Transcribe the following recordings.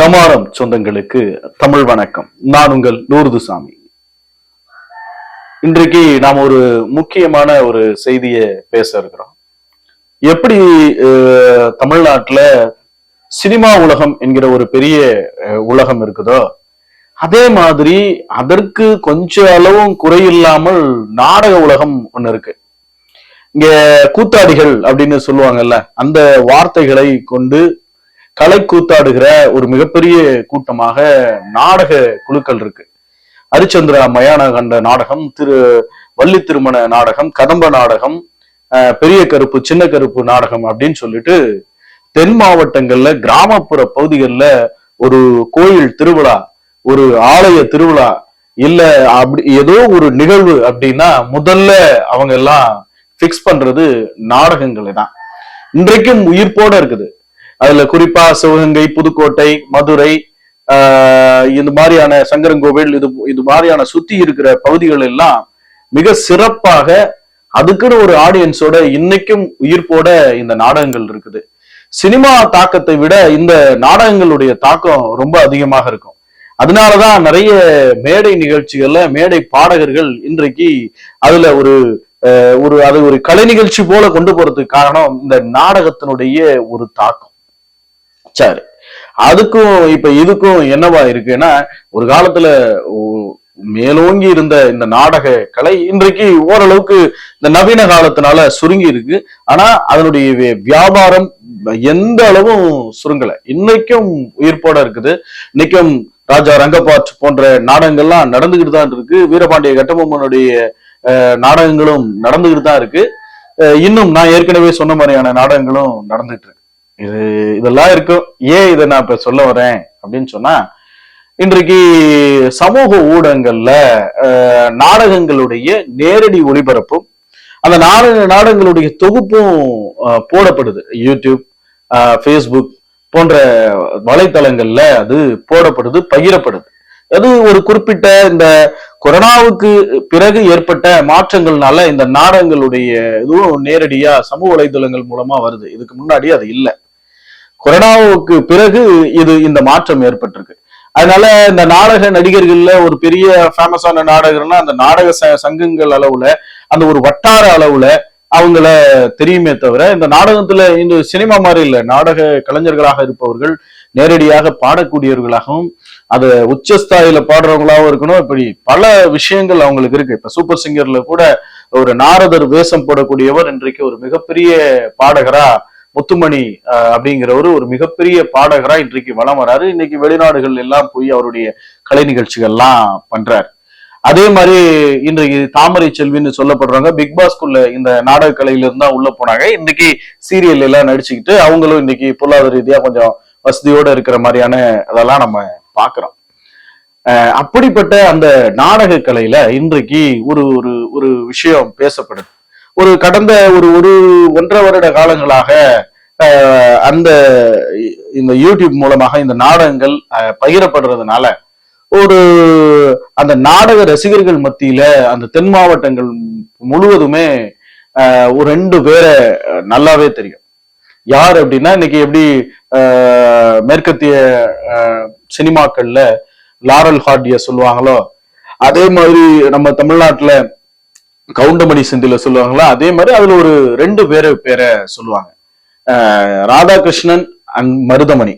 டமாரம் சொந்தங்களுக்கு தமிழ் வணக்கம். நான் உங்கள் நூறுதுசாமி. இன்றைக்கு நாம் ஒரு முக்கியமான ஒரு செய்தியை பேச இருக்கிறோம். எப்படி தமிழ்நாட்டில் தமிழ்நாட்டுல சினிமா உலகம் என்கிற ஒரு பெரிய உலகம் இருக்குதோ அதே மாதிரி அதற்கு கொஞ்ச அளவும் குறையில்லாமல் நாடக உலகம் ஒன்று இருக்கு. இங்க கூத்தாடிகள் அப்படின்னு சொல்லுவாங்கல்ல அந்த வார்த்தைகளை கொண்டு கலை கூத்தாடுகிற ஒரு மிகப்பெரிய கூட்டமாக நாடக குழுக்கள் இருக்கு. ஹரிச்சந்திரா மயான கண்ட நாடகம் திரு வள்ளி திருமண நாடகம் கதம்ப நாடகம் அஹ், பெரிய கருப்பு சின்ன கருப்பு நாடகம் அப்படின்னு சொல்லிட்டு தென் மாவட்டங்கள்ல கிராமப்புற பகுதிகளில் ஒரு கோயில் திருவிழா ஒரு ஆலய திருவிழா இல்ல அப்படி ஏதோ ஒரு நிகழ்வு அப்படின்னா முதல்ல அவங்க எல்லாம் பிக்ஸ் பண்றது நாடகங்களை தான். இன்றைக்கும் உயிர்ப்போட இருக்குது. அதுல குறிப்பா சிவகங்கை புதுக்கோட்டை மதுரை இது இந்த மாதிரியான சங்கரங்கோவில் இது இது மாதிரியான சுத்தி இருக்கிற பகுதிகள் எல்லாம் மிக சிறப்பாக அதுக்குன்னு ஒரு ஆடியன்ஸோட இன்னைக்கும் உயிர்ப்போட இந்த நாடகங்கள் இருக்குது. சினிமா தாக்கத்தை விட இந்த நாடகங்களுடைய தாக்கம் ரொம்ப அதிகமாக இருக்கும். அதனாலதான் நிறைய மேடை நிகழ்ச்சிகள்ல மேடை பாடகர்கள் இன்றைக்கு அதுல ஒரு ஒரு அது ஒரு கலை நிகழ்ச்சி போல கொண்டு போறதுக்கு காரணம் இந்த நாடகத்தினுடைய ஒரு தாக்கம். சரி. அதுக்கும் இப்ப இதுக்கும் என்னவா இருக்குன்னா ஒரு காலத்துல மேலோங்கி இருந்த இந்த நாடக கலை இன்றைக்கு ஓரளவுக்கு இந்த நவீன காலத்தினால சுருங்கி இருக்கு. ஆனா அதனுடைய வியாபாரம் எந்த அளவும் சுருங்கல. இன்னைக்கும் உயிர்ப்போட இருக்குது. இன்னைக்கும் ராஜா ரங்கபாட் போன்ற நாடகங்கள்லாம் நடந்துகிட்டு தான் இருக்கு. வீரபாண்டிய கட்டபொம்மனுடைய நாடகங்களும் நடந்துகிட்டு தான் இருக்கு. அஹ், இன்னும் நான் ஏற்கனவே சொன்ன மாதிரியான நாடகங்களும் நடந்துட்டு இருக்கு. இது இதெல்லாம் இருக்கும் ஏன் இதை நான் இப்ப சொல்ல வரேன்? அப்படின்னு சொன்னா இன்றைக்கு சமூக ஊடகங்கள்ல அஹ், நாடகங்களுடைய நேரடி ஒளிபரப்பும் அந்த நாடக நாடகங்களுடைய தொகுப்பும் அஹ், போடப்படுது. யூடியூப் ஃபேஸ்புக் போன்ற வலைத்தளங்கள்ல அது போடப்படுது பகிரப்படுது. அது ஒரு குறிப்பிட்ட இந்த கொரோனாவுக்கு பிறகு ஏற்பட்ட மாற்றங்கள்னால இந்த நாடகங்களுடைய இதுவும் நேரடியா சமூக வலைதளங்கள் மூலமா வருது. இதுக்கு முன்னாடி அது இல்லை. கொரோனாவுக்கு பிறகு இது இந்த மாற்றம் ஏற்பட்டிருக்கு. அதனால இந்த நாடக நடிகர்கள்ல ஒரு பெரிய ஃபேமஸான நாடகர்னா அந்த நாடக ச- சங்கங்கள் அளவுல அந்த ஒரு வட்டார அளவுல அவங்கள தெரியுமே தவிர இந்த நாடகத்துல இந்த சினிமா மாதிரி இல்லை நாடக கலைஞர்களாக இருப்பவர்கள் நேரடியாக பாடக்கூடியவர்களாகவும் அது உச்சஸ்தாயில பாடுறவங்களாவும் இருக்கணும். இப்படி பல விஷயங்கள் அவங்களுக்கு இருக்கு. இப்ப சூப்பர் சிங்கர்ல கூட ஒரு நாரதர் வேஷம் போடக்கூடியவர் இன்றைக்கு ஒரு மிகப்பெரிய பாடகரா முத்துமணி அஹ், அப்படிங்கிறவரு ஒரு மிகப்பெரிய பாடகரா இன்றைக்கு வலம் வராரு. இன்னைக்கு வெளிநாடுகள் எல்லாம் போய் அவருடைய கலை நிகழ்ச்சிகள்லாம் பண்றாரு. அதே மாதிரி இன்றைக்கு தாமரை செல்வின்னு சொல்லப்படுறாங்க பிக் பாஸ்குள்ள இந்த நாடக கலையில இருந்தா உள்ள போனாங்க. இன்னைக்கு சீரியல் எல்லாம் நடிச்சுக்கிட்டு அவங்களும் இன்னைக்கு பொருளாதார ரீதியா கொஞ்சம் வசதியோட இருக்கிற மாதிரியான அதெல்லாம் நம்ம பாக்குறோம் அப்படிப்பட்ட அந்த நாடக கலையில இன்றைக்கு ஒரு ஒரு ஒரு விஷயம் பேசப்படுது. ஒரு கடந்த ஒரு ஒரு ஒன்றரை வருட காலங்களாக அந்த இந்த யூடியூப் மூலமாக இந்த நாடகங்கள் பகிரப்படுறதுனால ஒரு அந்த நாடக ரசிகர்கள் மத்தியில அந்த தென் மாவட்டங்கள் முழுவதுமே அஹ், ஒரு ரெண்டு பேரை நல்லாவே தெரியும். யார் அப்படின்னா இன்னைக்கு எப்படி மேற்கத்திய சினிமாக்கள்ல லாரல் ஹார்டிய சொல்லுவாங்களோ? அதே மாதிரி நம்ம தமிழ்நாட்டுல கவுண்டமணி செந்தில சொல்லுவாங்களோ? அதே மாதிரி அதுல ஒரு ரெண்டு பேரு பேரை சொல்லுவாங்க. அஹ், Radhakrishnan and Maruthamani.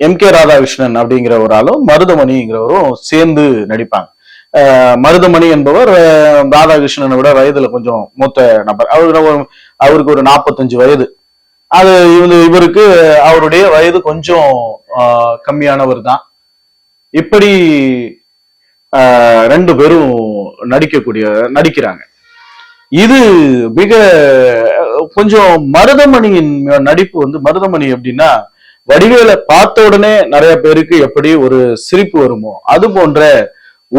M K Radhakrishnan அப்படிங்கிற ஒரு ஆளும் மருதமணிங்கிறவரும் சேர்ந்து நடிப்பாங்க. அஹ், மருதமணி என்பவர் ராதாகிருஷ்ணனை விட வயதுல கொஞ்சம் மூத்த நபர். அவரு அவருக்கு ஒரு நாற்பத்தஞ்சு வயது. அது இவங்க இவருக்கு அவருடைய வயது கொஞ்சம் கம்மியானவர் தான். இப்படி ரெண்டு பேரும் நடிக்கக்கூடிய நடிக்கிறாங்க. இது மிக கொஞ்சம் மருதமணியின் நடிப்பு வந்து மருதமணி எப்படின்னா வடிவேலை பார்த்த உடனே நிறைய பேருக்கு எப்படி ஒரு சிரிப்பு வருமோ அது போன்ற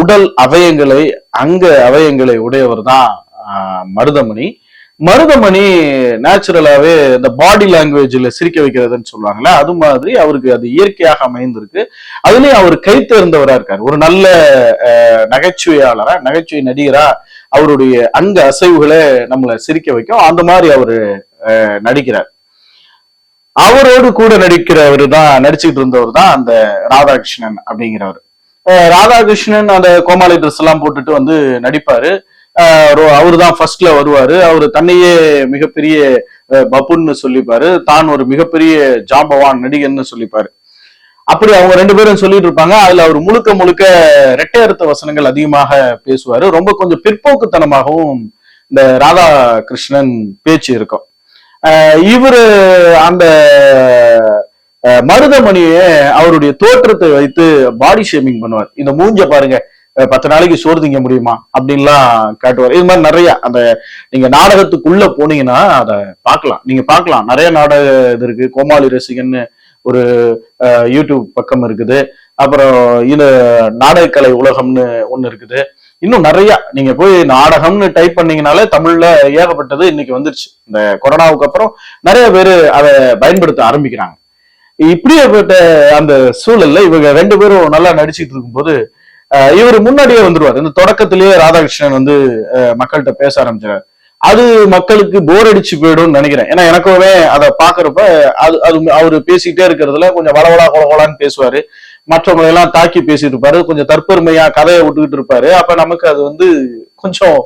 உடல் அவயங்களை அங்க அவயங்களை உடையவர் தான் மருதமணி. மருதமணி நேச்சுரலாவே இந்த பாடி லாங்குவேஜ்ல சிரிக்க வைக்கிறதுன்னு சொல்லுவாங்கல்ல அது மாதிரி அவருக்கு அது இயற்கையாக அமைந்திருக்கு. அதுலயும் அவர் கை தேர்ந்தவரா இருக்காரு. ஒரு நல்ல நகைச்சுவையாளரா நகைச்சுவை நடிகரா அவருடைய அங்க அசைவுகளை நம்மளை சிரிக்க வைக்கும். அந்த மாதிரி அவரு நடிக்கிறார். அவரோடு கூட நடிக்கிறவர் தான் நடிச்சுட்டு இருந்தவர் தான் அந்த ராதாகிருஷ்ணன் அப்படிங்கிறவர். ராதாகிருஷ்ணன் அந்த கோமாளி ட்ரெஸ் எல்லாம் போட்டுட்டு வந்து நடிப்பாரு. அவரு தான் ஃபர்ஸ்ட்ல வருவாரு. அவர் தன்னையே மிகப்பெரிய அஹ், பப்புன்னு சொல்லிப்பாரு. தான் ஒரு மிகப்பெரிய ஜாம்பவான் நடிகர்னு சொல்லிப்பாரு. அப்படி அவங்க ரெண்டு பேரும் சொல்லிட்டு இருப்பாங்க. அதுல அவர் முழுக்க முழுக்க ரெட்டை வசனங்கள் அதிகமாக பேசுவாரு. ரொம்ப கொஞ்சம் பிற்போக்குத்தனமாகவும் இந்த ராதாகிருஷ்ணன் பேச்சு இருக்கும். அஹ் இவரு அந்த மருதமணியை அவருடைய தோற்றத்தை வைத்து பாடி ஷேமிங் பண்ணுவார். இந்த மூஞ்ச பாருங்க. பத்து நாளைக்கு சோறு திங்க முடியுமா அப்படின்லாம் காட்டுவார். இது மாதிரி நிறைய அந்த நீங்க நாடகத்துக்குள்ள போனீங்கன்னா அதை பார்க்கலாம். நீங்க பார்க்கலாம். நிறைய நாடக இது இருக்கு. கோமாளி ரசிகன்னு ஒரு யூடியூப் பக்கம் இருக்குது. அப்புறம் இது நாடகக்கலை உலகம்னு ஒன்று இருக்குது. இன்னும் நிறைய. நீங்க போய் நாடகம்னு டைப் பண்ணீங்கனாலே தமிழ்ல ஏகப்பட்டது இன்னைக்கு வந்துருச்சு. இந்த கொரோனாவுக்கு அப்புறம் நிறைய பேர் அதை பயன்படுத்த ஆரம்பிக்கிறாங்க. இப்படியேப்பட்ட அந்த சூழல்ல இவங்க ரெண்டு பேரும் நல்லா நடிச்சுட்டு இருக்கும்போது இவர் முன்னாடியே வந்துருவார். இந்த தொடக்கத்திலேயே ராதாகிருஷ்ணன் வந்து மக்கள்கிட்ட பேச ஆரம்பிச்சார் அது மக்களுக்கு போர் அடிச்சு போயிடும்னு நினைக்கிறேன். ஏன்னா எனக்குமே அதை பாக்குறப்ப அது அது அவர் பேசிக்கிட்டே இருக்கிறதுல கொஞ்சம் வளவளா கொலகொலான்னு பேசுவாரு. மற்றவங்களை எல்லாம் தாக்கி பேசிட்டு இருப்பாரு கொஞ்சம் தற்பெருமையா கதையை விட்டுக்கிட்டு இருப்பாரு. அப்ப நமக்கு அது வந்து கொஞ்சம்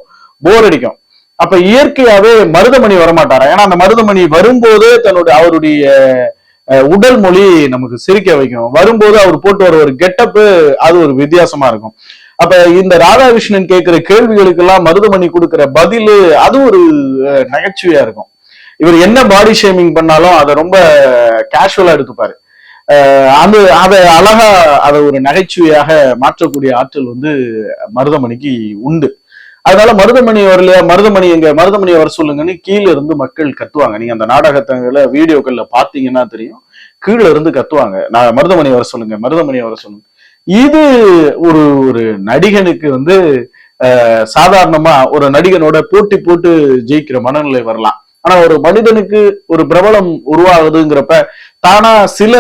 போர் அடிக்கும். அப்ப இயற்கையாவே மருதமணி வரமாட்டாரா? ஏன்னா அந்த மருதமணி வரும்போது தன்னுடைய அவருடைய உடல் மொழி நமக்கு சிரிக்க வைக்கும். வரும்போது அவர் போட்டு வர ஒரு கெட்டப்பு அது ஒரு வித்தியாசமா இருக்கும். அப்ப இந்த ராதாகிருஷ்ணன் கேட்கிற கேள்விகளுக்கெல்லாம் மருதமணி கொடுக்கிற பதில் அது ஒரு நகைச்சுவையா இருக்கும். இவர் என்ன பாடி ஷேமிங் பண்ணாலும் அதை ரொம்ப கேஷுவலா எடுத்துப்பாரு. அது அதை அழகா அதை ஒரு நகைச்சுவையாக மாற்றக்கூடிய ஆற்றல் வந்து மருதமணிக்கு உண்டு. அதனால மருதமணி வரலையா மருதமணி எங்க? மருதமணி வர சொல்லுங்கன்னு கீழே இருந்து மக்கள் கத்துவாங்க. நீங்க அந்த நாடகத்தங்கள வீடியோக்கள்ல பாத்தீங்கன்னா தெரியும். கீழே இருந்து கத்துவாங்க. நான் மருதமணி வர சொல்லுங்க. மருதமணி வர சொல்லுங்க. இது ஒரு ஒரு நடிகனுக்கு வந்து சாதாரணமா ஒரு நடிகனோட போட்டி போட்டு ஜெயிக்கிற மனநிலை வரலாம். ஆனா ஒரு மனிதனுக்கு ஒரு பிரபலம் உருவாகுதுங்கிறப்ப தானா சில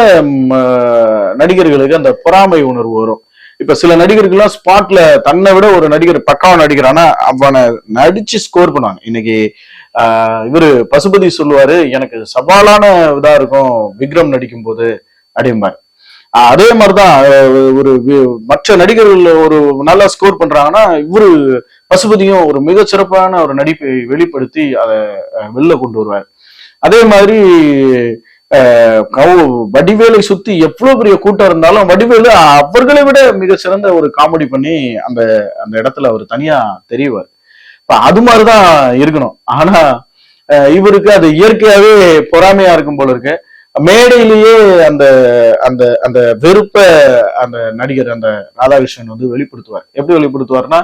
நடிகர்களுக்கு அந்த பொறாமை உணர்வு வரும். இப்ப சில நடிகர்கள்லாம் ஸ்பாட்ல தன்னை விட ஒரு நடிகர் பக்காவா ஆனா அவனை நடிச்சு ஸ்கோர் பண்ணுவாங்க. இன்னைக்கு ஆஹ், இவரு பசுபதி சொல்லுவாரு எனக்கு சவாலான இதா இருக்கும் விக்ரம் நடிக்கும் போது அப்படிம்பாரு அதே மாதிரிதான் ஒரு மற்ற நடிகர்கள் ஒரு நல்லா ஸ்கோர் பண்றாங்கன்னா இவரு பசுபதியும் ஒரு மிக சிறப்பான ஒரு நடிப்பை வெளிப்படுத்தி அதை வெளில கொண்டு வருவார். அதே மாதிரி வடிவேலை சுத்தி எவ்வளவு பெரிய கூட்டம் இருந்தாலும் வடிவேலு அவர்களை விட மிக சிறந்த ஒரு காமெடி பண்ணி அந்த அந்த இடத்துல அவர் தனியா தெரிவார். இப்ப அது மாதிரிதான் இருக்கணும். ஆனா இவருக்கு அது இயற்கையாவே பொறாமையா இருக்கும் போல இருக்கு. மேடையிலேயே அந்த அந்த அந்த வெறுப்ப அந்த நடிகர் அந்த ராதாகிருஷ்ணன் வந்து வெளிப்படுத்துவார். எப்படி வெளிப்படுத்துவார்னா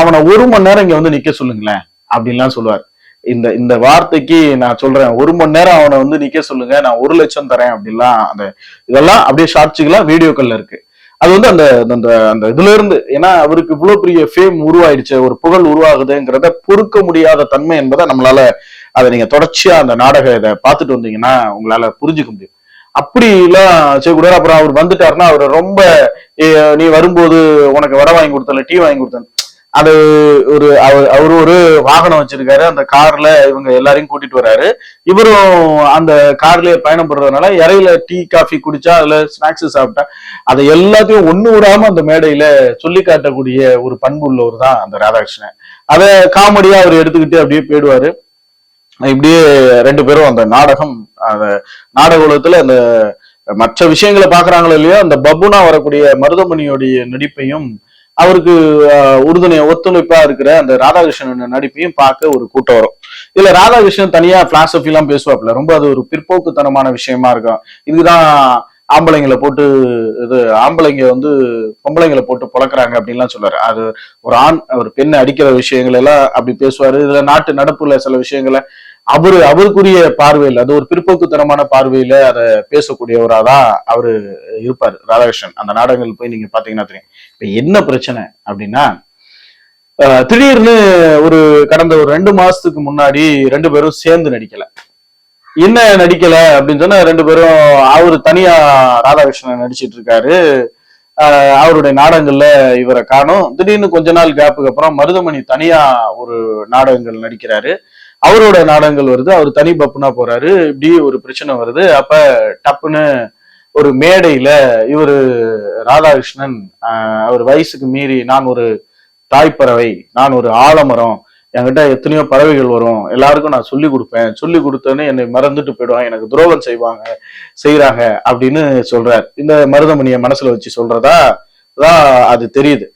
அவனை ஒரு மணி நேரம் இங்க வந்து நிக்க சொல்லுங்களேன் அப்படின்லாம் சொல்லுவார். இந்த இந்த வார்த்தைக்கு நான் சொல்றேன். ஒரு மணி நேரம் அவனை வந்து நிக்க சொல்லுங்க. நான் ஒரு லட்சம் தரேன் அப்படிலாம் அந்த இதெல்லாம் அப்படியே ஷார்ட்ஸுக்கெல்லாம் வீடியோக்கள்ல இருக்கு. அது வந்து அந்த அந்த அந்த இதுல இருந்து ஏன்னா அவருக்கு இவ்வளவு பெரிய ஃபேம் உருவாயிடுச்சு. ஒரு புகழ் உருவாகுதுங்கிறத பொறுக்க முடியாத தன்மை என்பதை நம்மளால அதை நீங்க தொடர்ச்சியா அந்த நாடக இதை பார்த்துட்டு வந்தீங்கன்னா உங்களால புரிஞ்சுக்க முடியும். அப்படி எல்லாம் செய்யக்கூடாது அப்புறம் அவர் வந்துட்டாருன்னா அவர் ரொம்ப நீ வரும்போது உனக்கு வடை வாங்கி கொடுத்தல டீ வாங்கி கொடுத்தேன். அது ஒரு அவர் அவர் ஒரு வாகனம் வச்சிருக்காரு. அந்த கார்ல இவங்க எல்லாரையும் கூட்டிட்டு வர்றாரு இவரும் அந்த கார்லயே பயணம் பண்றதுனால இறையில டீ காஃபி குடிச்சா அதுல ஸ்நாக்ஸ் சாப்பிட்டா அதை எல்லாத்தையும் ஒண்ணு விடாம அந்த மேடையில சொல்லி காட்டக்கூடிய ஒரு பண்பு உள்ளவர் தான் அந்த ராதாகிருஷ்ணன். அதை காமெடியா அவர் எடுத்துக்கிட்டு அப்படியே போயிடுவாரு. இப்படியே ரெண்டு பேரும் அந்த நாடகம் அந்த நாடக உலகத்துல அந்த மற்ற விஷயங்களை பாக்குறாங்களோ இல்லையோ அந்த பப்புனா வரக்கூடிய மருதமணியோடைய நடிப்பையும் அவருக்கு உறுதுணையை உறுதுணை ஒத்துழைப்பா இருக்கிற அந்த ராதாகிருஷ்ணன் நடிப்பையும் பார்க்க ஒரு கூட்டம் வரும். இதுல ராதாகிருஷ்ணன் தனியா பிலாசபி எல்லாம் பேசுவாப்ல ரொம்ப அது ஒரு பிற்போக்குத்தனமான விஷயமா இருக்கும். இதுதான் ஆம்பளைங்களை போட்டு இது ஆம்பளைங்க வந்து பொம்பளைங்களை போட்டு பொழக்கிறாங்க அப்படின்லாம் சொல்லுவாரு. அது ஒரு ஆண் ஒரு பெண்ணை அடிக்கிற விஷயங்கள் எல்லாம் அப்படி பேசுவாரு. இதுல நாட்டு நடப்புல சில விஷயங்களை அவரு அவருக்குரிய பார்வையில் அது ஒரு பிற்போக்குத்தனமான பார்வையில அதை பேசக்கூடியவராக தான் அவரு இருப்பார் ராதாகிருஷ்ணன். அந்த நாடகங்கள் போய் நீங்க பாத்தீங்கன்னா தெரியும். என்ன பிரச்சனை அப்படின்னா திடீர்னு ஒரு கடந்த ஒரு ரெண்டு மாசத்துக்கு முன்னாடி ரெண்டு பேரும் சேர்ந்து நடிக்கல. என்ன நடிக்கல அப்படின்னு சொன்னா ரெண்டு பேரும் அவரு தனியா ராதாகிருஷ்ணன் நடிச்சிட்டு இருக்காரு. ஆஹ் அவருடைய நாடகங்கள்ல இவரை காணும். திடீர்னு கொஞ்ச நாள் கேப்புக்கு அப்புறம் மருதமணி தனியா ஒரு நாடகங்கள் நடிக்கிறாரு. அவரோட நாடகங்கள் வருது. அவர் தனி பப்புனா போறாரு. இப்படி ஒரு பிரச்சனை வருது. அப்ப டப்புன்னு ஒரு மேடையில இவரு ராதாகிருஷ்ணன் அவர் வயசுக்கு மீறி நான் ஒரு தாய்ப்பறவை நான் ஒரு ஆலமரம் என்கிட்ட எத்தனையோ பறவைகள் வரும் எல்லாருக்கும் நான் சொல்லி கொடுப்பேன். சொல்லி கொடுத்தேன்னு என்னை மறந்துட்டு போயிடுவான் எனக்கு துரோகம் செய்வாங்க செய்யறாங்க அப்படின்னு சொல்றார். இந்த மருதமணியை மனசுல வச்சு சொல்றதா தான் அது தெரியுது.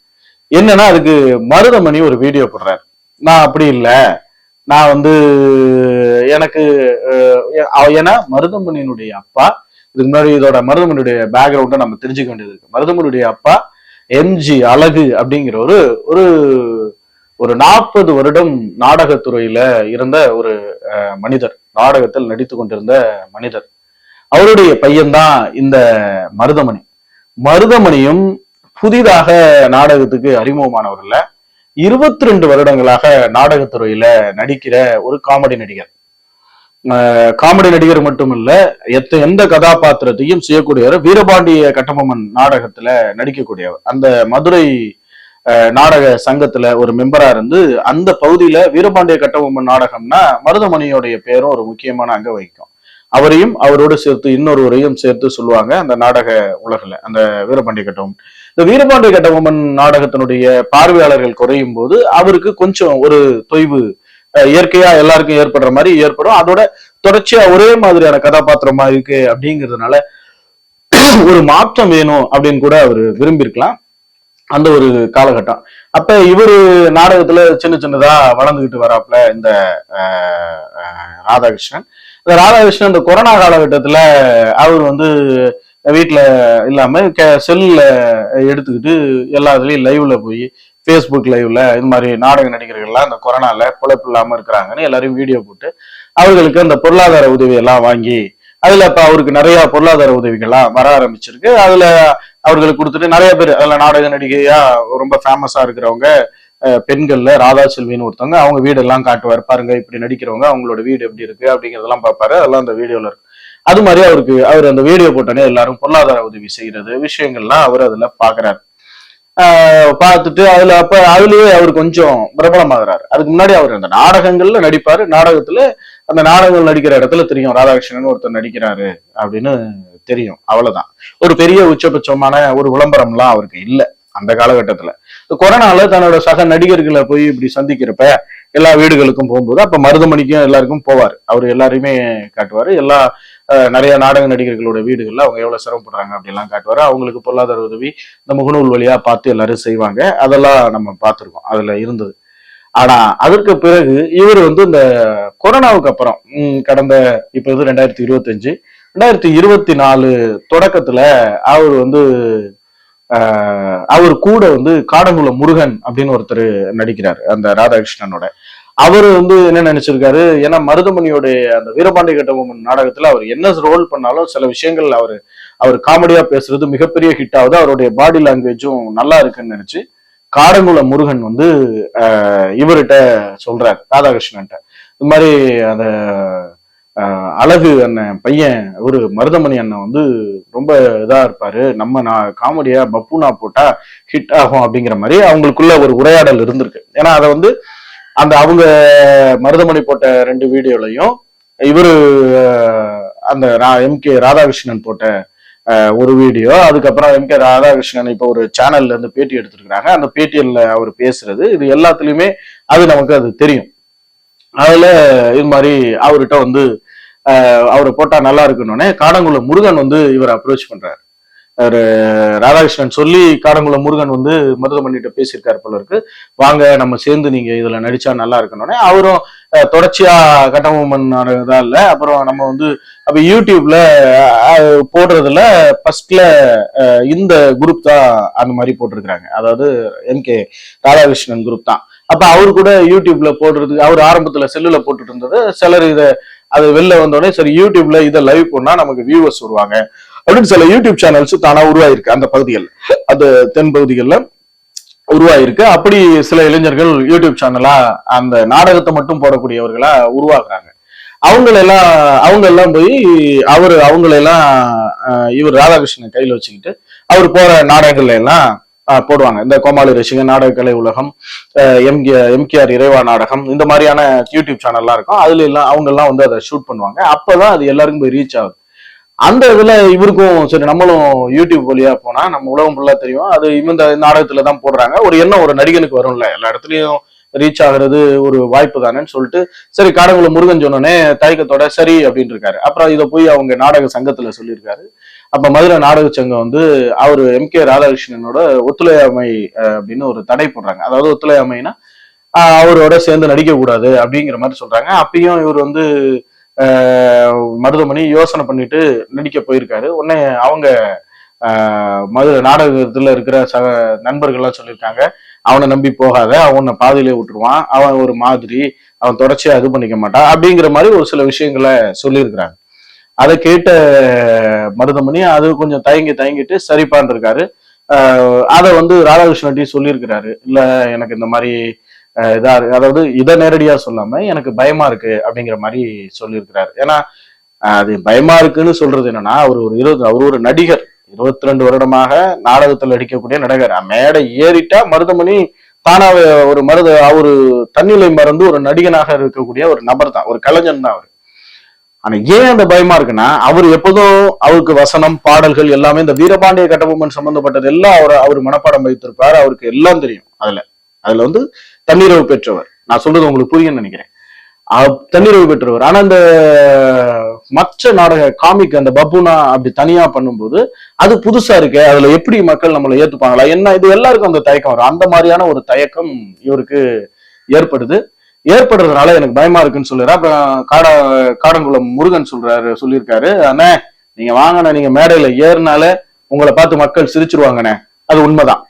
என்னன்னா அதுக்கு மருதமணி ஒரு வீடியோ போடுறாரு. நான் அப்படி இல்லை. நான் வந்து எனக்கு ஏன்னா மருதமணியினுடைய அப்பா இதுக்கு முன்னாடி இதோட மருதமனுடைய பேக்ரவுண்டை நம்ம தெரிஞ்சுக்க வேண்டியது இருக்கு. அப்பா எம்ஜி அழகு அப்படிங்கிற ஒரு ஒரு ஒரு நாற்பது வருடம் நாடகத்துறையில இருந்த ஒரு அஹ், மனிதர். நாடகத்தில் நடித்து கொண்டிருந்த மனிதர். அவருடைய பையன்தான் இந்த மருதமணி. மருதமணியும் புதிதாக நாடகத்துக்கு அறிமுகமானவர் இல்ல. இருபத்தி ரெண்டு வருடங்களாக நாடகத்துறையில நடிக்கிற ஒரு காமெடி நடிகர். காமெடி நடிகர் மட்டுமல்ல எத்த எந்த கதாபாத்திரத்தையும் செய்யக்கூடியவர் வீரபாண்டிய கட்டபொம்மன் நாடகத்துல நடிக்கக்கூடியவர். அந்த மதுரை நாடக சங்கத்துல ஒரு மெம்பரா இருந்து அந்த பகுதியில வீரபாண்டிய கட்டபொம்மன் நாடகம்னா மருதமணியோடைய பேரும் ஒரு முக்கியமான அங்க வகிக்கும் அவரையும் அவரோடு சேர்த்து இன்னொருவரையும் சேர்த்து சொல்லுவாங்க அந்த நாடக உலகில் அந்த வீரபாண்டிய கட்டபொம்மன். இந்த வீரபாண்டிய கட்டபொம்மன் நாடகத்தினுடைய பார்வையாளர்கள் குறையும் போது அவருக்கு கொஞ்சம் ஒரு தொய்வு இயற்கையா எல்லாருக்கும் ஏற்படுற மாதிரி ஏற்படும். அதோட தொடர்ச்சியா ஒரே மாதிரியான கதாபாத்திரமா இருக்கு அப்படிங்கிறதுனால ஒரு மாற்றம் வேணும் அப்படின்னு கூட அவர் விரும்பியிருக்கலாம். அந்த ஒரு காலகட்டம். அப்ப இவரு நாடகத்துல சின்ன சின்னதா வளர்ந்துகிட்டு வராப்புல இந்த ராதாகிருஷ்ணன். இந்த ராதாகிருஷ்ணன் இந்த கொரோனா காலகட்டத்துல அவர் வந்து வீட்டுல இல்லாம செல்ல எடுத்துக்கிட்டு எல்லா லைவ்ல போய் ஃபேஸ்புக் லைவ்ல இது மாதிரி நாடக நடிகர்கள்லாம் இந்த கொரோனால பிழைப்பு இல்லாம இருக்கிறாங்கன்னு எல்லாரையும் வீடியோ போட்டு அவர்களுக்கு அந்த பொருளாதார உதவி எல்லாம் வாங்கி அதுல இப்ப அவருக்கு நிறைய பொருளாதார உதவிகள்லாம் வர ஆரம்பிச்சிருக்கு. அதுல அவர்களுக்கு கொடுத்துட்டு நிறைய பேர் அதுல நாடக நடிகையா ரொம்ப ஃபேமஸா இருக்கிறவங்க அஹ், பெண்கள்ல ராதா செல்வின்னு ஒருத்தவங்க அவங்க வீடெல்லாம் காட்டுவார். பாருங்க இப்படி நடிக்கிறவங்க அவங்களோட வீடு எப்படி இருக்கு அப்படிங்கறதெல்லாம் பார்ப்பாரு. அதெல்லாம் அந்த வீடியோல இருக்கு அது மாதிரி அவருக்கு அவர் அந்த வீடியோ போட்டோன்னே எல்லாரும் பொருளாதார உதவி செய்யறது விஷயங்கள்லாம் அவர் அதுல பாக்குறாரு பார்த்துட்டு அதுல அப்ப அதுலயே அவர் கொஞ்சம் பிரபலமாகறாரு. அதுக்கு முன்னாடி அவர் அந்த நாடகங்கள்ல நடிப்பாரு. நாடகத்துல அந்த நாடகங்கள் நடிக்கிற இடத்துல தெரியும். ராதாகிருஷ்ணன் ஒருத்தர் நடிக்கிறாரு அப்படின்னு தெரியும். அவ்வளவுதான். ஒரு பெரிய உச்சபட்சமான ஒரு விளம்பரம்லாம் அவருக்கு இல்லை அந்த காலகட்டத்துல. கொரோனால தன்னோட சக நடிகர்களை போய் இப்படி சந்திக்கிறப்ப எல்லா வீடுகளுக்கும் போகும்போது அப்ப மருதமணிக்கும் எல்லாருக்கும் போவார். அவர் எல்லாரையுமே காட்டுவாரு. எல்லா நிறைய நாடக நடிகர்களோட வீடுகள்ல அவங்க எவ்வளவு சிரமப்படுறாங்க அப்படிலாம் காட்டுவாரு. அவங்களுக்கு பொருளாதார உதவி இந்த முகநூல் வழியா பார்த்து எல்லாரும் செய்வாங்க. அதெல்லாம் நம்ம பார்த்துருக்கோம். அதுல இருந்தது. ஆனா அதற்கு பிறகு இவர் வந்து இந்த கொரோனாவுக்கு அப்புறம் கடந்த இப்ப வந்து ரெண்டாயிரத்தி இருபத்தஞ்சு ரெண்டாயிரத்தி இருபத்தி நாலு தொடக்கத்துல அவர் வந்து அவர் கூட வந்து காடங்குளம் முருகன் அப்படின்னு ஒருத்தர் நடிக்கிறார் அந்த ராதாகிருஷ்ணனோட. அவர் வந்து என்ன நினைச்சிருக்காரு? ஏன்னா மருதமணியோடைய அந்த வீரபாண்டிய கட்டபொம்மன் நாடகத்துல அவர் என்ன ரோல் பண்ணாலும் சில விஷயங்கள் அவர் அவர் காமெடியா பேசுறது மிகப்பெரிய ஹிட் ஆகுது. அவருடைய பாடி லாங்குவேஜும் நல்லா இருக்குன்னு நினைச்சு காடங்குளம் முருகன் வந்து இவர்கிட்ட சொல்றாரு ராதாகிருஷ்ணன்ட்ட. இது மாதிரி அந்த அழகு அண்ணன் பையன் ஒரு மருதமணி அண்ணன் வந்து ரொம்ப இதா இருப்பாரு. நம்ம நான் காமெடியா பப்புனா போட்டா ஹிட் ஆகும் அப்படிங்கிற மாதிரி அவங்களுக்குள்ள ஒரு உரையாடல் இருந்திருக்கு. ஏன்னா அதை வந்து அந்த அவங்க மருதமணி போட்ட ரெண்டு வீடியோலையும் இவரு அந்த எம் கே ராதாகிருஷ்ணன் போட்ட ஒரு வீடியோ அதுக்கப்புறம் எம் கே ராதாகிருஷ்ணன் இப்போ ஒரு சேனல்ல இருந்து பேட்டி எடுத்திருக்கிறாங்க. அந்த பேட்டியல்ல அவர் பேசுறது இது எல்லாத்துலயுமே அது நமக்கு அது தெரியும். அதுல இது மாதிரி அவர்கிட்ட வந்து அவரை போட்டா நல்லா இருக்குன்னு காடங்குளம் முருகன் வந்து இவர் அப்ரோச் பண்றாரு. அவரு ராதாகிருஷ்ணன் சொல்லி காடங்குளம் முருகன் வந்து மருதமணிகிட்ட பேசியிருக்காரு போல இருக்கு. வாங்க நம்ம சேர்ந்து நீங்க இதுல நடிச்சா நல்லா இருக்கணும்னே. அவரும் தொடர்ச்சியா கட்டபொம்மன் தான் இல்ல. அப்புறம் நம்ம வந்து அப்ப யூடியூப்ல போடுறதுல ஃபர்ஸ்ட்ல இந்த குரூப் தான் அந்த மாதிரி போட்டிருக்கிறாங்க. அதாவது எம்கே ராதாகிருஷ்ணன் குரூப் தான். அப்ப அவர் கூட யூடியூப்ல போடுறதுக்கு அவர் ஆரம்பத்துல செல்லுல போட்டுட்டு இருந்தது. சிலர் இதை அது வெளில வந்தோடனே சரி யூடியூப்ல இதை லைவ் பண்ணா நமக்கு வியூவர்ஸ் வருவாங்க. அப்படின்னு சில யூடியூப் சேனல்ஸ் தானா உருவாயிருக்கு அந்த பகுதிகள் அந்த தென் பகுதிகளில் உருவாயிருக்கு. அப்படி சில இளைஞர்கள் யூடியூப் சேனலா அந்த நாடகத்தை மட்டும் போடக்கூடியவர்களா உருவாக்குறாங்க. அவங்களெல்லாம் அவங்க எல்லாம் போய் அவர் அவங்களெல்லாம் இவர் ராதாகிருஷ்ணன் கையில் வச்சுக்கிட்டு அவர் போற நாடகங்கள்ல எல்லாம் போடுவாங்க. இந்த கோமாளி ரசிகன் நாடகக்கலை உலகம் எம் எம்கேஆர் இறைவா நாடகம் இந்த மாதிரியான யூடியூப் சேனல்லாம் இருக்கும். அதுல எல்லாம் அவங்க எல்லாம் வந்து அதை ஷூட் பண்ணுவாங்க. அப்பதான் அது எல்லாருக்கும் போய் ரீச் ஆகுது. அந்த இதுல இவருக்கும் சரி நம்மளும் யூடியூப் வழியா போனா நம்ம உலகம் ஃபுல்லா தெரியும். அது இந்த நாடகத்துல தான் போடுறாங்க. ஒரு எண்ணம் ஒரு நடிகனுக்கு வரும்ல. எல்லா இடத்துலயும் ரீச் ஆகுறது ஒரு வாய்ப்பு தானேன்னு சொல்லிட்டு சரி காடங்குளம் முருகன் சொன்னோடனே தயக்கத்தோட சரி அப்படின்னு இருக்காரு. அப்புறம் இதை போய் அவங்க நாடக சங்கத்துல சொல்லியிருக்காரு. அப்ப மதுரை நாடக சங்கம் வந்து அவர் எம் கே ராதாகிருஷ்ணனோட ஒத்துழையாமை அப்படின்னு ஒரு தடை போடுறாங்க. அதாவது ஒத்துழையாமைனா அவரோட சேர்ந்து நடிக்க கூடாது அப்படிங்கிற மாதிரி சொல்றாங்க. அப்பயும் இவர் வந்து ஆஹ், மருதமணி யோசனை பண்ணிட்டு நடிக்க போயிருக்காரு. உடனே அவங்க மதுரை நாடகத்துல இருக்கிற சக நண்பர்கள்லாம் சொல்லியிருக்காங்க. அவனை நம்பி போகாத அவனை பாதியிலே விட்டுருவான். அவன் ஒரு மாதிரி அவன் தொடர்ச்சியா இது பண்ணிக்க மாட்டான் அப்படிங்கிற மாதிரி ஒரு சில விஷயங்களை சொல்லியிருக்கிறாங்க. அதை கேட்ட மருதமணி அது கொஞ்சம் தயங்கி தயங்கிட்டு சரிப்பான் இருக்காரு அதை வந்து ராதாகிருஷ்ணன்ட்டி சொல்லியிருக்கிறாரு. இல்ல எனக்கு இந்த மாதிரி இதா இருக்கு அதாவது இதை நேரடியா சொல்லாம எனக்கு பயமா இருக்கு அப்படிங்கிற மாதிரி சொல்லியிருக்கிறாரு. ஏன்னா அது பயமா இருக்குன்னு சொல்றது என்னன்னா அவர் ஒரு இருபது அவர் ஒரு நடிகர். இருபத்தி ரெண்டு வருடமாக நாடகத்தில் நடிக்கக்கூடிய நடிகர். மேடை ஏறிட்டா மருதமணி தானாவே ஒரு மருத அவரு தன்னிலை மறந்து ஒரு நடிகனாக இருக்கக்கூடிய ஒரு நபர் தான் ஒரு கலைஞன் தான் அவர். ஆனா ஏன் அந்த பயமா இருக்குன்னா அவர் எப்போதும் அவருக்கு வசனம் பாடல்கள் எல்லாமே இந்த வீரபாண்டிய கட்டபொம்மன் சம்பந்தப்பட்டது எல்லாம் அவர் அவர் மனப்பாடம் வைத்திருப்பார் அவருக்கு எல்லாம் தெரியும் அதுல. அதுல வந்து தன்னிறைவு பெற்றவர். நான் சொல்றது உங்களுக்கு புரியும்னு நினைக்கிறேன். அஹ் தன்னிறைவு பெற்றவர். ஆனா இந்த மற்ற நாடக காமிக் அந்த பப்புனா அப்படி தனியா பண்ணும்போது அது புதுசா இருக்கு அதுல எப்படி மக்கள் நம்மளை ஏத்துப்பாங்களா என்ன இது எல்லாருக்கும் அந்த தயக்கம் வரும். அந்த மாதிரியான ஒரு தயக்கம் இவருக்கு ஏற்படுது. ஏற்படுறதுனால எனக்கு பயமா இருக்குன்னு சொல்றாரு அப்புறம் காடா காடங்குளம் முருகன் சொல்றாரு சொல்லியிருக்காரு. அண்ணே நீங்க வாங்கின நீங்க மேடையில ஏறினாலே உங்களை பார்த்து மக்கள் சிரிச்சிருவாங்கண்ணே. அது உண்மைதான்.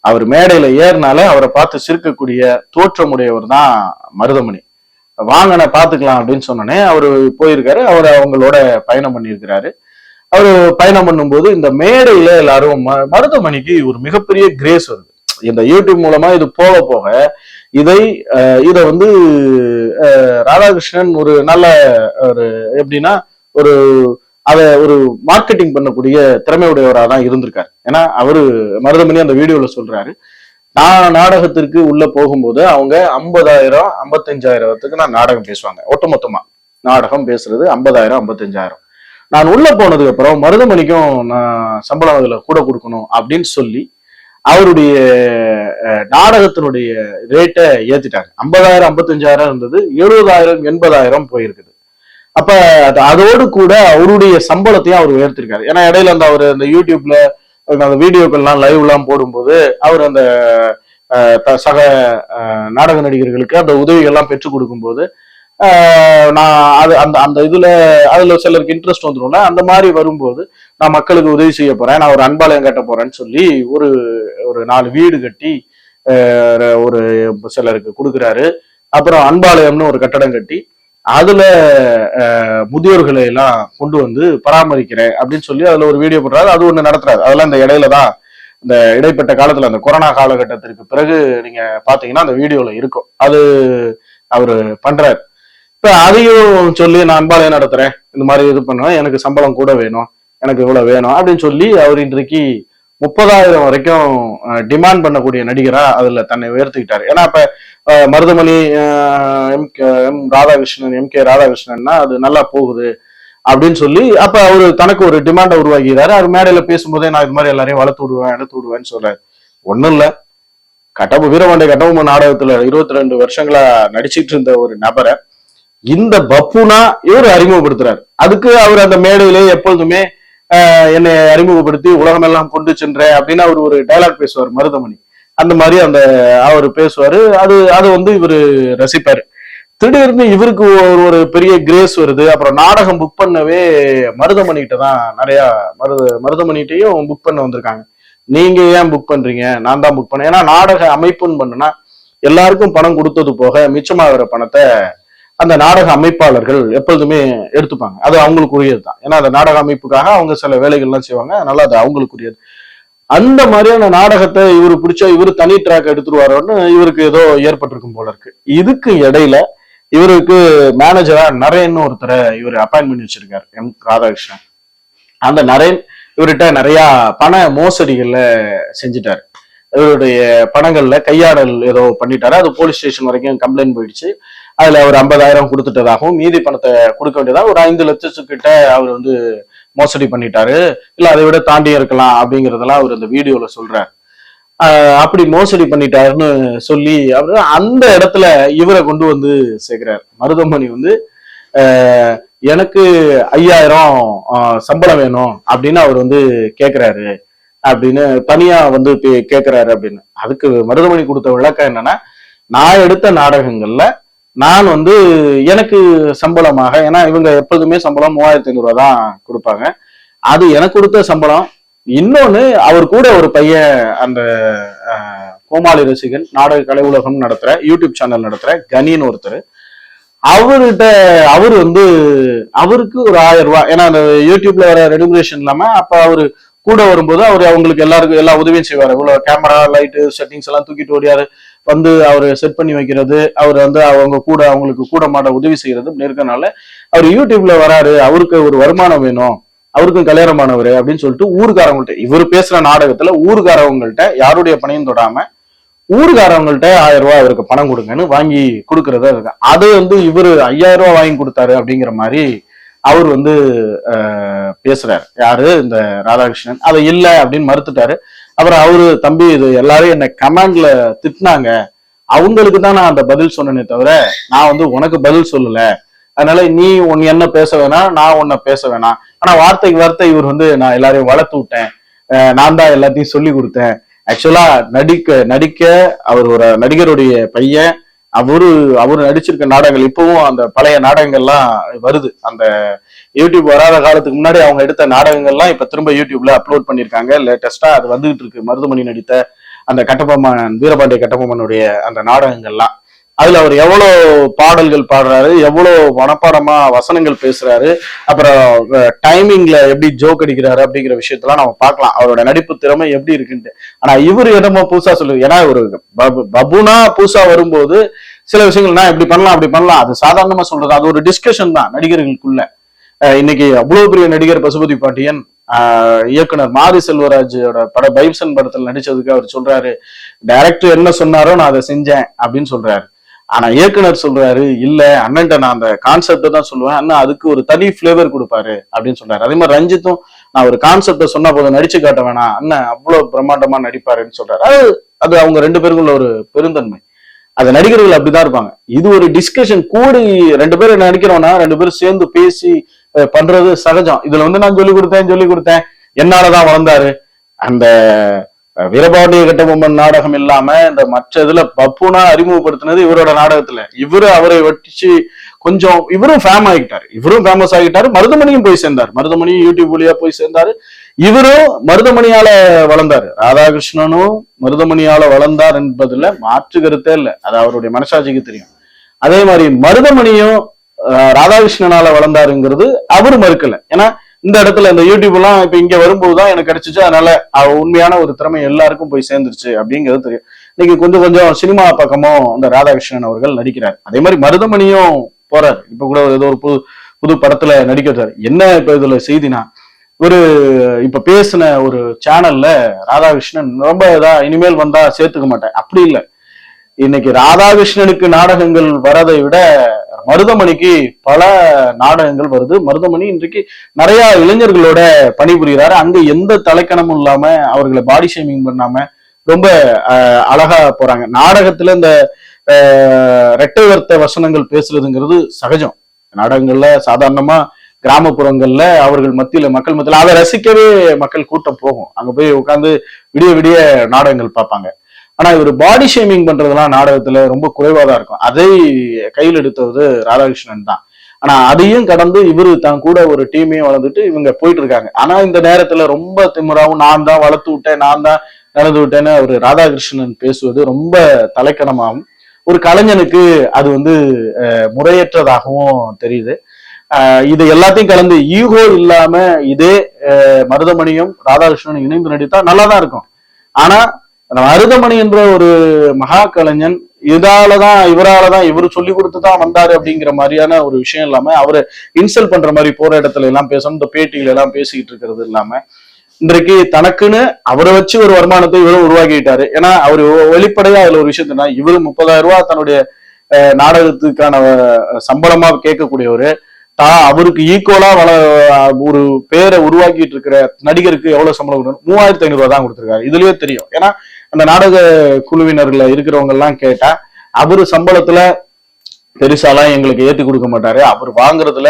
அவர் மேடையில ஏறினாலே அவரை பார்த்து சிரிக்கக்கூடிய தோற்றமுடையவர் தான் மருதமணி. வாங்கண்ணே பாத்துக்கலாம் அப்படின்னு சொன்னோன்னே அவரு போயிருக்காரு. அவர் அவங்களோட பயணம் பண்ணியிருக்கிறாரு. அவரு பயணம் பண்ணும்போது இந்த மேடையில எல்லாரும் மருதமணிக்கு ஒரு மிகப்பெரிய கிரேஸ் வருது. இந்த யூடியூப் மூலமா இது போக போக இதை இதை வந்து ராதாகிருஷ்ணன் ஒரு நல்ல ஒரு எப்படின்னா ஒரு அதை ஒரு மார்க்கெட்டிங் பண்ணக்கூடிய திறமையுடையவராக தான் இருந்திருக்காரு. ஏன்னா அவரு மருதமணி அந்த வீடியோல சொல்றாரு நான் நாடகத்திற்கு உள்ள போகும்போது அவங்க ஐம்பதாயிரம் ஐம்பத்தஞ்சாயிரத்துக்கு நான் நாடகம் பேசுவாங்க. ஒட்டுமொத்தமா. நாடகம் பேசுறது ஐம்பதாயிரம் ஐம்பத்தஞ்சாயிரம். நான் உள்ள போனதுக்கு அப்புறம் மருதமணிக்கும் நான் சம்பளம் அதில் கூட கொடுக்கணும் அப்படின்னு சொல்லி அவருடைய நாடகத்தினுடைய ரேட்டை ஏத்திட்டாங்க. ஐம்பதாயிரம் ஐம்பத்தஞ்சாயிரம் இருந்தது. எழுபதாயிரம் எண்பதாயிரம் போயிருக்குது. அப்ப அது- அதோடு கூட அவருடைய சம்பளத்தையும் அவர் உயர்த்திருக்காரு. ஏன்னா இடையில அந்த அவர் அந்த யூடியூப்ல அந்த வீடியோக்கள்லாம் லைவ் எல்லாம் போடும்போது அவர் அந்த சக அஹ், நாடக நடிகர்களுக்கு அந்த உதவிகள்லாம் பெற்றுக் கொடுக்கும்போது நான் அது அந்த அந்த இதுல அதுல சிலருக்கு இன்ட்ரெஸ்ட் வந்துடும்ல அந்த மாதிரி வரும்போது நான் மக்களுக்கு உதவி செய்ய போறேன் நான் ஒரு அன்பாலயம் கட்ட போறேன்னு சொல்லி ஒரு ஒரு நாலு வீடு கட்டி ஒரு சிலருக்கு கொடுக்குறாரு. அப்புறம் அன்பாலயம்னு ஒரு கட்டடம் கட்டி அதுல முதியோர்களை எல்லாம் கொண்டு வந்து பராமரிக்கிறேன் அப்படின்னு சொல்லி அதுல ஒரு வீடியோ போடுறாரு. அது ஒண்ணு நடத்துறாரு. அதெல்லாம் இந்த இடையில தான் இந்த இடைப்பட்ட காலத்துல அந்த கொரோனா காலகட்டத்திற்கு பிறகு நீங்க பாத்தீங்கன்னா அந்த வீடியோல இருக்கும். அது அவரு பண்றாரு. இப்ப அதையும் சொல்லி நான் அன்பாலே நடத்துறேன்? இந்த மாதிரி இது பண்ணுவேன். எனக்கு சம்பளம் கூட வேணும். எனக்கு இவ்வளவு வேணும் அப்படின்னு சொல்லி அவர் இன்றைக்கு முப்பதாயிரம் வரைக்கும் டிமாண்ட் பண்ணக்கூடிய நடிகரா அதுல தன்னை உயர்த்திக்கிட்டாரு. ஏன்னா இப்ப Maruthamani M K- M Radhakrishnan M K ராதாகிருஷ்ணன்னா அது நல்லா போகுது அப்படின்னு சொல்லி அப்ப அவரு தனக்கு ஒரு டிமாண்டை உருவாக்கிறாரு அவர் மேடையில பேசும்போதே நான் இது மாதிரி எல்லாரையும் வளர்த்து விடுவேன் எடுத்து விடுவேன்னு சொல்றாரு. ஒண்ணும் இல்ல. கட்டப வீரபாண்டிய கட்டபொம்மன் நாடகத்துல இருபத்தி ரெண்டு வருஷங்களா நடிச்சிட்டு இருந்த ஒரு நபரை இந்த பப்புனா இவர் அறிமுகப்படுத்துறாரு. அதுக்கு அவர் அந்த மேடையிலே எப்பொழுதுமே என்னை அறிமுகப்படுத்தி உலகமெல்லாம் கொண்டு சென்றேன் அப்படின்னு அவர் ஒரு டைலாக் பேசுவார் மருதமணி. அந்த மாதிரி அந்த அவர் பேசுவாரு. அது அது வந்து இவர் ரசிப்பாரு. திடீர்னு இவருக்கு ஒரு ஒரு பெரிய கிரேஸ் வருது. அப்புறம் நாடகம் புக் பண்ணவே மருதமணிகிட்ட தான் நிறையா மருத மருதமணிகிட்டையும் புக் பண்ண வந்திருக்காங்க. நீங்க ஏன் புக் பண்றீங்க? நான் தான் புக் பண்ணேன். ஏன்னா நாடக அமைப்புன்னு பண்ணுனா எல்லாருக்கும் பணம் கொடுத்தது போக மிச்சமாகிற பணத்தை அந்த நாடக அமைப்பாளர்கள் எப்பொழுதுமே எடுத்துப்பாங்க. அது அவங்களுக்குரியது தான் ஏன்னா அந்த நாடக அமைப்புக்காக அவங்க சில வேலைகள்லாம் செய்வாங்க. அதனால அது அவங்களுக்குரியது. அந்த மாதிரியான நாடகத்தை இவரு பிடிச்சா இவர் தனி ட்ராக் எடுத்துருவாரோன்னு இவருக்கு ஏதோ ஏற்பட்டிருக்கும் போல இருக்கு. இதுக்கு இடையில இவருக்கு மேனேஜரா நரேன்னு ஒருத்தரை இவர் அப்பாயின் பண்ணி வச்சிருக்காரு எம். ராதாகிருஷ்ணன். அந்த நரேன் இவர்கிட்ட நிறைய பண மோசடிகள்ல செஞ்சுட்டாரு. இவருடைய பணங்கள்ல கையாடல் ஏதோ பண்ணிட்டாரு. அது போலீஸ் ஸ்டேஷன் வரைக்கும் கம்ப்ளைண்ட் போயிடுச்சு. அதுல அவர் ஐம்பதாயிரம் கொடுத்துட்டதாகவும் மீதி பணத்தை கொடுக்க வேண்டியதாக ஒரு ஐந்து லட்சத்துக்கிட்ட அவர் வந்து மோசடி பண்ணிட்டாரு. இல்ல அதை விட தாண்டி இருக்கலாம் அப்படிங்கறதெல்லாம் அவர் இந்த வீடியோல சொல்றாரு. அப்படி மோசடி பண்ணிட்டாருன்னு சொல்லி அவரு அந்த இடத்துல இவரை கொண்டு வந்து சேர்க்கிறார். மருதமணி வந்து எனக்கு ஐயாயிரம் சம்பளம் வேணும் அப்படின்னு அவர் வந்து கேட்குறாரு அப்படின்னு தனியா வந்து பே- அப்படின்னு. அதுக்கு மருதமணி கொடுத்த விளக்கம் என்னன்னா நான் எடுத்த நாடகங்கள்ல நான் வந்து எனக்கு சம்பளமாக ஏன்னா இவங்க எப்போதுமே சம்பளம் மூவாயிரத்தி ஐநூறுரூவா தான் கொடுப்பாங்க. அது எனக்கு கொடுத்த சம்பளம். இன்னொன்று அவர் கூட ஒரு பையன் அந்த கோமாளி ரசிகன் நாடக கலை உலகம் நடத்துகிற யூடியூப் சேனல் நடத்துகிற கனின்னு ஒருத்தர். அவர்கிட்ட அவர் வந்து அவருக்கு ஒரு ஆயிரம் ரூபாய் ஏன்னா அந்த யூடியூப்ல வர ரெடிமுரேஷன் இல்லாம அப்ப அவரு கூட வரும்போது அவர் அவங்களுக்கு எல்லாருக்கும் எல்லா உதவியும் செய்வார். இவ்வளோ கேமரா லைட்டு செட்டிங்ஸ் எல்லாம் தூக்கிட்டு ஓடியாரு. வந்து அவர் செட் பண்ணி வைக்கிறது அவர் வந்து அவங்க கூட அவங்களுக்கு கூட மாட உதவி செய்யறது இருக்கனால அவர் யூடியூப்ல வராரு அவருக்கு ஒரு வருமானம் வேணும் அவருக்கும் கல்யாணமானவர் அப்படின்னு சொல்லிட்டு ஊருக்காரவங்கள்ட்ட இவர் பேசுற நாடகத்துல ஊருக்காரவங்கள்ட்ட யாருடைய பணியும் தொடாம ஊருக்காரவங்கள்ட்ட ஆயிரம் ரூபாய் அவருக்கு பணம் கொடுங்கன்னு வாங்கி கொடுக்கறதா இருக்கு. அது வந்து இவரு ஐயாயிரம் ரூபாய் வாங்கி கொடுத்தாரு அப்படிங்கிற மாதிரி அவர் வந்து பேசுறாரு. யாரு? இந்த ராதாகிருஷ்ணன். அதை இல்லை அப்படின்னு மறுத்துட்டாரு. அப்புறம் அவரு தம்பி இது எல்லாரும் என்ன கமெண்ட்ல திட்டினாங்க. அவங்களுக்கு தான் நான் அந்த பதில் சொன்னேனே தவிர நான் வந்து உனக்கு பதில் சொல்லல. அதனால நீ உன் என்ன பேச வேணாம் நான் உன்னை பேச வேணாம். ஆனா வார்த்தைக்கு வார்த்தை இவர் வந்து நான் எல்லாரையும் வளர்த்து விட்டேன். நான் தான் எல்லாத்தையும் சொல்லி கொடுத்தேன். ஆக்சுவலா நடிக்க நடிக்க அவர் ஒரு நடிகருடைய பையன். அவரு அவர் நடிச்சிருக்க நாடகங்கள் இப்பவும் அந்த பழைய நாடகங்கள்லாம் வருது. அந்த யூடியூப் வராத காலத்துக்கு முன்னாடி அவங்க எடுத்த நாடகங்கள்லாம் இப்ப திரும்ப யூடியூப்ல அப்லோட் பண்ணிருக்காங்க லேட்டஸ்டா அது வந்துகிட்டு இருக்கு. மருதுமணி நடித்த அந்த கட்டபொம்மன் வீரபாண்டிய கட்டபொம்மனுடைய அந்த நாடகங்கள்லாம். அதுல அவர் எவ்வளோ பாடல்கள் பாடுறாரு எவ்வளோ மனப்பாடமா வசனங்கள் பேசுறாரு அப்புறம் டைமிங்ல எப்படி ஜோக் அடிக்கிறாரு அப்படிங்கிற விஷயத்தெல்லாம் நம்ம பார்க்கலாம். அவரோட நடிப்பு திறமை எப்படி இருக்குன்ட்டு. ஆனா இவர் என்னமோ பூசா சொல்லு ஏன்னா ஒரு பபு- பபுனா புதுசா வரும்போது சில விஷயங்கள் நான் இப்படி பண்ணலாம் அப்படி பண்ணலாம். அது சாதாரணமா சொல்றது அது ஒரு டிஸ்கஷன் தான் நடிகர்களுக்குள்ள. இன்னைக்கு அவ்வளவு பெரிய நடிகர் பசுபதி பாண்டியன் ஆஹ் இயக்குனர் மாரி செல்வராஜோட பட பைப்சன் படத்துல நடிச்சதுக்கு அவர் சொல்றாரு டைரக்டர் என்ன சொன்னாரோ நான் அதை செஞ்சேன் அப்படின்னு சொல்றாரு. ஆனா இயக்குனர் சொல்றாரு இல்ல அண்ணன்ட்ட நான் அந்த கான்செப்ட தான் சொல்லுவேன். அண்ணா அதுக்கு ஒரு தனி ஃபிளேவர் கொடுப்பாரு அப்படின்னு சொல்றாரு. அதே மாதிரி ரஞ்சித்தும் நான் ஒரு கான்செப்ட சொன்னா போதும் நடிச்சு காட்ட வேணாம். அண்ணன் அவ்வளவு பிரம்மாண்டமா நடிப்பாருன்னு சொல்றாரு. அது அது அவங்க ரெண்டு பேருக்குள்ள ஒரு பெருந்தன்மை. அந்த நடிகர்கள் அப்படிதான் இருப்பாங்க. இது ஒரு டிஸ்கஷன் கூடி ரெண்டு பேரும் நடிக்கிறோம்னா ரெண்டு பேரும் சேர்ந்து பேசி பண்றது சகஜம். இதுல வந்து நான் சொல்லி கொடுத்தேன் சொல்லி கொடுத்தேன். என்னாலதான் வளர்ந்தாரு. அந்த வீரபாண்டிய கட்டபொம்மன் நாடகம் இல்லாம இந்த மற்ற இதுல பப்புனா அறிமுகப்படுத்தினது இவரோட நாடகத்துல. இவரு அவரை வச்சு கொஞ்சம் இவரும் ஃபேம் ஆகிட்டாரு. இவரும் ஃபேமஸ் ஆகிட்டாரு. மருதமணியும் போய் சேர்ந்தார். மருதமணியும் யூடியூப் வழியா போய் சேர்ந்தாரு. இவரும் மருதமணியால வளர்ந்தாரு. ராதாகிருஷ்ணனும் மருதமணியால வளர்ந்தார் என்பதுல மாற்று கருத்தே இல்லை. அது அவருடைய மனசாட்சிக்கு தெரியும். அதே மாதிரி மருதமணியும் ராதாகிருஷ்ணனால வளர்ந்தாருங்கிறது அவர் மறுக்கல. ஏன்னா இந்த இடத்துல இந்த யூடியூப் எல்லாம் இப்ப இங்க வரும்போதுதான் எனக்கு கிடைச்சிச்சு. அதனால அவ உண்மையான ஒரு திறமை எல்லாருக்கும் போய் சேர்ந்துருச்சு அப்படிங்கிறது தெரியும். இன்னைக்கு கொஞ்சம் கொஞ்சம் சினிமா பக்கமும் இந்த ராதாகிருஷ்ணன் அவர்கள் நடிக்கிறார். அதே மாதிரி மருதமணியும் போறாரு. இப்ப கூட ஒரு ஏதோ ஒரு புது புது படத்துல நடிக்கிறார். என்ன இப்ப இதுல செய்தினா ஒரு இப்ப பேசின ஒரு சேனல்ல ராதாகிருஷ்ணன் ரொம்ப இதா இனிமேல் வந்தா சேர்த்துக்க மாட்டேன். அப்படி இல்லை. இன்னைக்கு ராதாகிருஷ்ணனுக்கு நாடகங்கள் வரதை விட மருதமணிக்கு பல நாடகங்கள் வருது. மருதமணி இன்றைக்கு நிறைய இளைஞர்களோட பணிபுரிகிறாரு. அங்க எந்த தலைக்கணமும் இல்லாம அவர்களை பாடி ஷேமிங் பண்ணாம ரொம்ப அழகா போறாங்க. நாடகத்துல இந்த ரெட்டை வர்த்த வசனங்கள் பேசுறதுங்கிறது சகஜம். நாடகங்கள்ல சாதாரணமா கிராமப்புறங்கள்ல அவர்கள் மத்தியில மக்கள் மத்தியில அதை ரசிக்கவே மக்கள் கூட்டம் போகும். அங்க போய் உட்காந்து விடிய விடிய நாடகங்கள் பார்ப்பாங்க. ஆனா இவர் பாடி ஷேமிங் பண்றதெல்லாம் நாடகத்துல ரொம்ப குறைவா தான் இருக்கும். அதை கையில் எடுத்தது ராதாகிருஷ்ணன் தான். ஆனா அதையும் கடந்து இவரு தான் கூட ஒரு டீமையும் வளர்ந்துட்டு இவங்க போயிட்டு இருக்காங்க. ஆனா இந்த நேரத்துல ரொம்ப திமுறாவும் நான் தான் வளர்த்து விட்டேன் நான் தான் நடந்து விட்டேன்னு அவர் ராதாகிருஷ்ணன் பேசுவது ரொம்ப தலைக்கணமாகும் ஒரு கலைஞனுக்கு அது வந்து முறையற்றதாகவும் தெரியுது. இது எல்லாத்தையும் கலந்து ஈகோ இல்லாம இதே மருதமணியும் ராதாகிருஷ்ணனும் இணைந்து நடித்தா நல்லா தான் இருக்கும். ஆனா மருதமணி என்ற ஒரு மகா கலைஞன் இதாலதான் இவராலதான் இவர் சொல்லி கொடுத்து தான் வந்தாரு அப்படிங்கிற மாதிரியான ஒரு விஷயம் இல்லாம அவரை இன்சல்ட் பண்ற மாதிரி போற இடத்துல எல்லாம் பேசணும் இந்த பேட்டியில எல்லாம் பேசிக்கிட்டு இருக்கிறது இல்லாம இன்றைக்கு தனக்குன்னு அவரை வச்சு ஒரு வருமானத்தை இவரும் உருவாக்கிட்டாரு. ஏன்னா அவர் வெளிப்படையா அதுல ஒரு விஷயத்தினா இவரு முப்பதாயிரம் ரூபாய் தன்னுடைய நாடகத்துக்கான சம்பளமா கேட்கக்கூடியவரு. தான் அவருக்கு ஈக்குவலா வள ஒரு பேரை உருவாக்கிட்டு இருக்கிற நடிகருக்கு எவ்வளவு சம்பளம் கொடுக்கணும் மூவாயிரத்தி ஐநூறு ரூபா தான் கொடுத்துருக்காரு. இதுலயே தெரியும். ஏன்னா அந்த நாடக குழுவினர்ல இருக்கிறவங்க எல்லாம் கேட்டா அவரு சம்பளத்துல பெருசாலாம் எங்களுக்கு ஏத்தி கொடுக்க மாட்டாரு. அவர் வாங்குறதுல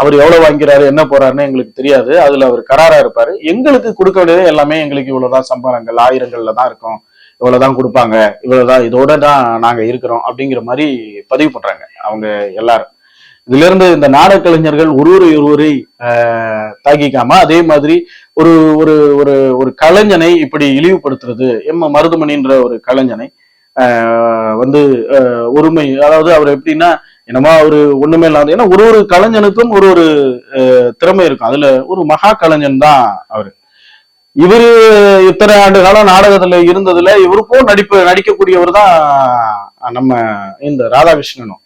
அவர் எவ்வளவு வாங்கிறாரு என்ன போறாருன்னு எங்களுக்கு தெரியாது. அதுல அவர் கராரா இருப்பாரு. எங்களுக்கு கொடுக்க வேண்டியது எல்லாமே எங்களுக்கு இவ்வளவுதான் சம்பளங்கள். ஆயிரங்கள்ல தான் இருக்கும். இவ்வளவுதான் கொடுப்பாங்க. இவ்வளவுதான் இதோட தான் நாங்க இருக்கிறோம் அப்படிங்கிற மாதிரி பதிவு பண்றாங்க. அவங்க எல்லாரும். இதுல இருந்து இந்த நாடக கலைஞர்கள் ஒருவரை ஒருவரை தாக்கிக்காம அதே மாதிரி ஒரு ஒரு ஒரு ஒரு கலைஞனை இப்படி இழிவுபடுத்துறது எம் மருதுமணின்ற ஒரு கலைஞனை வந்து ஒருமை அதாவது அவர் எப்படின்னா என்னமோ அவரு ஒண்ணுமே இல்லாத ஏன்னா ஒரு ஒரு கலைஞனுக்கும் ஒரு ஒரு திறமை இருக்கும். அதுல ஒரு மகா கலைஞன் தான் அவரு. இவரு இத்தனை ஆண்டு காலம் நாடகத்துல இருந்ததுல இவருக்கும் நடிப்பு நடிக்கக்கூடியவர் தான் நம்ம இந்த ராதாகிருஷ்ணனும்.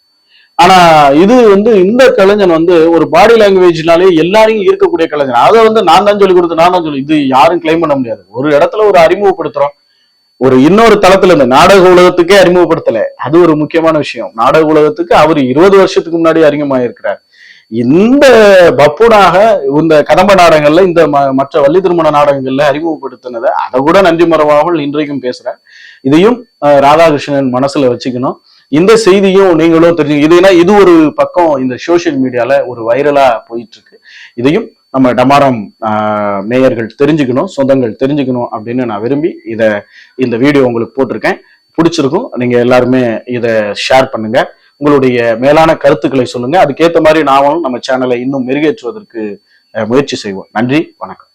ஆனா இது வந்து இந்த கலைஞன் வந்து ஒரு பாடி லாங்குவேஜ்னாலே எல்லாரையும் ஈர்க்கக்கூடிய கலைஞன். அதை வந்து நான் தான் சொல்லி கொடுத்து நான் தான் சொல்லி இது யாரும் கிளைம் பண்ண முடியாது. ஒரு இடத்துல ஒரு அறிமுகப்படுத்துறோம். ஒரு இன்னொரு தளத்துல இந்த நாடக உலகத்துக்கே அறிமுகப்படுத்தல. அது ஒரு முக்கியமான விஷயம். நாடக உலகத்துக்கு அவர் இருபது வருஷத்துக்கு முன்னாடி அறிமுகமாயிருக்கிறார். இந்த பப்புனாக இந்த கதம்ப நாடகங்கள்ல இந்த ம- மற்ற வள்ளி திருமண நாடகங்கள்ல அறிமுகப்படுத்தினதை அதை கூட நன்றி மறவாமல் இன்றைக்கும் பேசுறேன் இதையும் ராதாகிருஷ்ணன் மனசுல வச்சுக்கணும். இந்த செய்தியும் நீங்களும் தெரிஞ்சு இது ஏன்னா இது ஒரு பக்கம் இந்த சோஷியல் மீடியால ஒரு வைரலா போயிட்டு இருக்கு இதையும் நம்ம டமாரம் மேயர்கள் நேயர்கள் தெரிஞ்சுக்கணும் சொந்தங்கள் தெரிஞ்சுக்கணும் அப்படின்னு நான் விரும்பி இதை இந்த வீடியோ உங்களுக்கு போட்டிருக்கேன். பிடிச்சிருக்கும் நீங்க எல்லாருமே இதை ஷேர் பண்ணுங்க. உங்களுடைய மேலான கருத்துக்களை சொல்லுங்க. அதுக்கேற்ற மாதிரி நாமளும் நம்ம சேனலை இன்னும் மெருகேற்றுவதற்கு முயற்சி செய்வோம். நன்றி வணக்கம்.